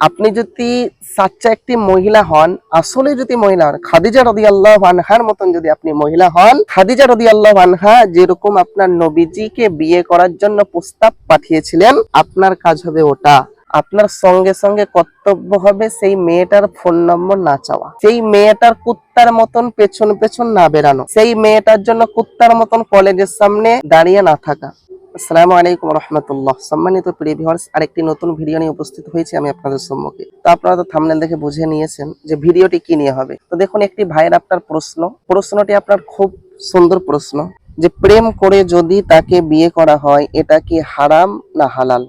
আপনি যদি সাচ্চা একটি মহিলা হন, আসলে যদি মহিলা হন, খাদিজা রদি আল্লাহ আনহার মতন যদি আপনি মহিলা হন, খাদিজা রদি আল্লাহ আনহা যেরকম আপনার নবীজিকে বিয়ে করার জন্য প্রস্তাব পাঠিয়েছিলেন, আপনার কাজ হবে ওটা। আপনার সঙ্গে সঙ্গে কর্তব্য হবে সেই মেয়েটার ফোন নম্বর না চাওয়া। সেই মেয়েটার কুত্তার মতন পেছন পেছন না বেরানো সেই মেয়েটার জন্য কুত্তার মতন কলেজের সামনে দাঁড়িয়ে না থাকা। আসসালামু আলাইকুম রহমতুল্লাহ। সম্মানিত প্রিয় ভিউয়ার্স আরেকটি নতুন ভিডিও নিয়ে উপস্থিত হয়েছি আমি আপনাদের সম্মুখে। তো আপনারা তো থামনেল দেখে বুঝে নিয়েছেন যে ভিডিওটি কি নিয়ে হবে। তো দেখুন, একটি ভাইয়ের আপনার প্রশ্ন। প্রশ্নটি আপনার খুব সুন্দর প্রশ্ন যে, প্রেম করে যদি তাকে বিয়ে করা হয়, এটা কি হারাম না হালাল?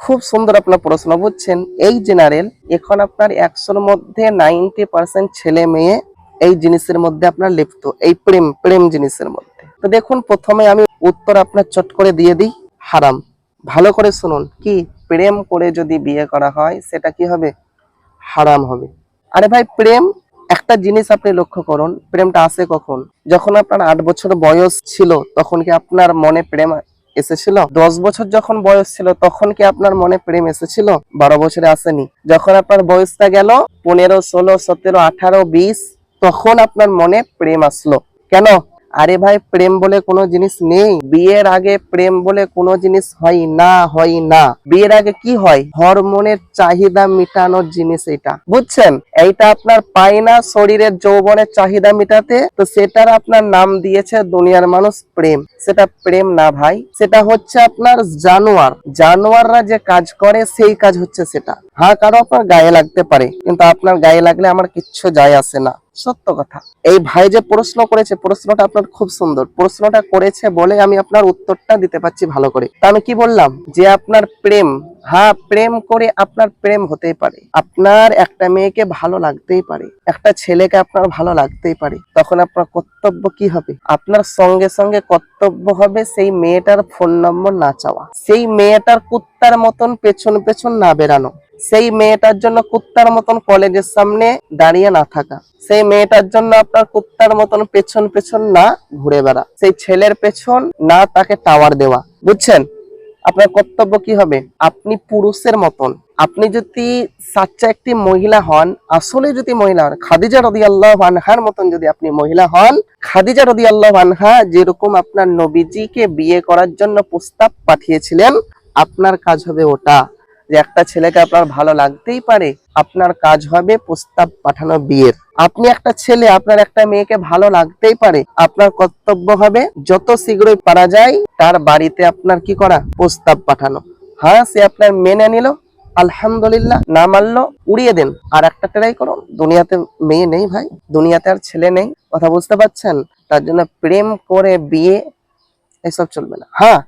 খুব সুন্দর আপনার প্রশ্ন, বুঝছেন? এই জেনারেল এখন আপনার একশোর মধ্যে নাইনটি পার্সেন্ট ছেলে মেয়ে এই জিনিসের মধ্যে আপনার লিপ্ত। এই প্রেম প্রেম জিনিসের মধ্যে। তো দেখুন, প্রথমে আমি উত্তর আপনার চট করে দিয়ে দিই। হারাম। ভালো করে শুনুন, কি? প্রেম করে যদি বিয়ে করা হয়, সেটা কি হবে? হারাম হবে। আরে ভাই, প্রেম, একটা জিনিস আপনি লক্ষ্য করুন, প্রেমটা আসে কখন? যখন আপনার আট বছর বয়স ছিল, তখন কি আপনার মনে প্রেম এসেছিল? দশ বছর যখন বয়স ছিল, তখন কি আপনার মনে প্রেম এসেছিল? বারো বছরে আসেনি। যখন আপনার বয়সটা গেল, পনেরো, ষোলো, সতেরো, আঠারো, বিশ, তখন আপনার মনে প্রেম আসলো। কেন? আরে ভাই, প্রেম বলে কোনো জিনিস নেই। বিয়ের আগে প্রেম বলে কোনো জিনিস হয় না হয় না। বিয়ের আগে কি হয়? হরমোনের চাহিদা মিটানোর জিনিস এটা। বুঝছেন? এইটা আপনার পায় না শরীরের যৌবনের চাহিদা মিটাতে। তো সেটার আপনার নাম দিয়েছে দুনিয়ার মানুষ প্রেম। সেটা প্রেম না ভাই, সেটা হচ্ছে আপনার জানোয়ার। জানোয়াররা যে কাজ করে, সেই কাজ হচ্ছে সেটা। হ্যাঁ কারও আপনার গায়ে লাগতে পারে, কিন্তু আপনার গায়ে লাগলে আমার কিচ্ছু যায় আসে না। সত্য কথা। এই ভাই যে প্রশ্ন করেছে, প্রশ্নটা আপনার খুব সুন্দর। প্রশ্নটা করেছে বলে আমি আপনার উত্তরটা দিতে পারছি ভালো করে। তা আমি কি বললাম? যে আপনার প্রেম হ্যাঁ প্রেম করে আপনার প্রেম হতেই পারে। আপনার একটা মেয়েকে ভালো লাগতেই পারে। একটা ছেলেকে আপনার ভালো লাগতেই পারে। তখন আপনার কর্তব্য কি হবে? আপনার সঙ্গে সঙ্গে কর্তব্য হবে সেই মেয়েটার ফোন নম্বর না চাওয়া। সেই মেয়েটার কুত্তার মতন পেছন পেছন না বেরানো সেই মেয়েটার জন্য কুত্তার মতন কলেজের সামনে দাঁড়িয়ে না থাকা। সেই মেয়েটার জন্য আপনার কুত্তার মতন পেছন পেছন না ঘুরে বেড়া। সেই ছেলের পেছন না তাকে টাওয়ার দেওয়া। বুঝছেন? আপনার কর্তব্য কি হবে? আপনি পুরুষের মতন। আপনি যদি সাচ্চা একটি মহিলা হন, আসলে যদি মহিলা হন, খাদিজা রদি আল্লাহ আনহার মতন যদি আপনি মহিলা হন, খাদিজা রদি আল্লাহ আনহা যেরকম আপনার নবীজিকে বিয়ে করার জন্য প্রস্তাব পাঠিয়েছিলেন, আপনার কাজ হবে ওটা। যে একটা ছেলেকে আপনার ভালো লাগতেই পারে, আপনার কাজ হবে প্রস্তাব পাঠানো বিয়ের। আপনি একটা ছেলে, আপনার একটা মেয়েকে ভালো লাগতেই পারে, আপনার কর্তব্য হবে যত শীঘ্রই পারা যায় তার বাড়িতে আপনার কি করা? প্রস্তাব পাঠানো। হ্যাঁ সে আপনার মেনে নিল, আলহামদুলিল্লাহ, না মানলো, উড়িয়ে দেন। আর একটা ট্রাই করুন, দুনিয়াতে মেয়ে নেই ভাই, দুনিয়াতে আর ছেলে নেই, কথা বুঝতে পারছেন? তার জন্য প্রেম করে বিয়ে, এসব চলবে না। হ্যাঁ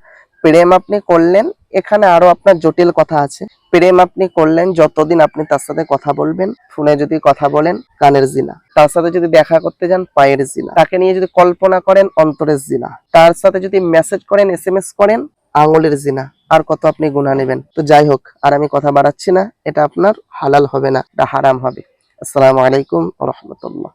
প্রেম আপনি করলেন এখানে আরও আপনার জটিল কথা আছে। প্রেম আপনি করলেন, যতদিন আপনি তার সাথে কথা বলবেন, ফোনে যদি কথা বলেন, কানের জিনা। তার সাথে যদি দেখা করতে যান, পায়ের জিনা। তাকে নিয়ে যদি কল্পনা করেন, অন্তরের জিনা। তার সাথে যদি মেসেজ করেন এস এম এস করেন, আঙুলের জিনা। আর কত আপনি গুণা নেবেন। তো যাই হোক, আর আমি কথা বাড়াচ্ছি না। এটা আপনার হালাল হবে না, এটা হারাম হবে। আসসালামু আলাইকুম রহমতুল্লাহ।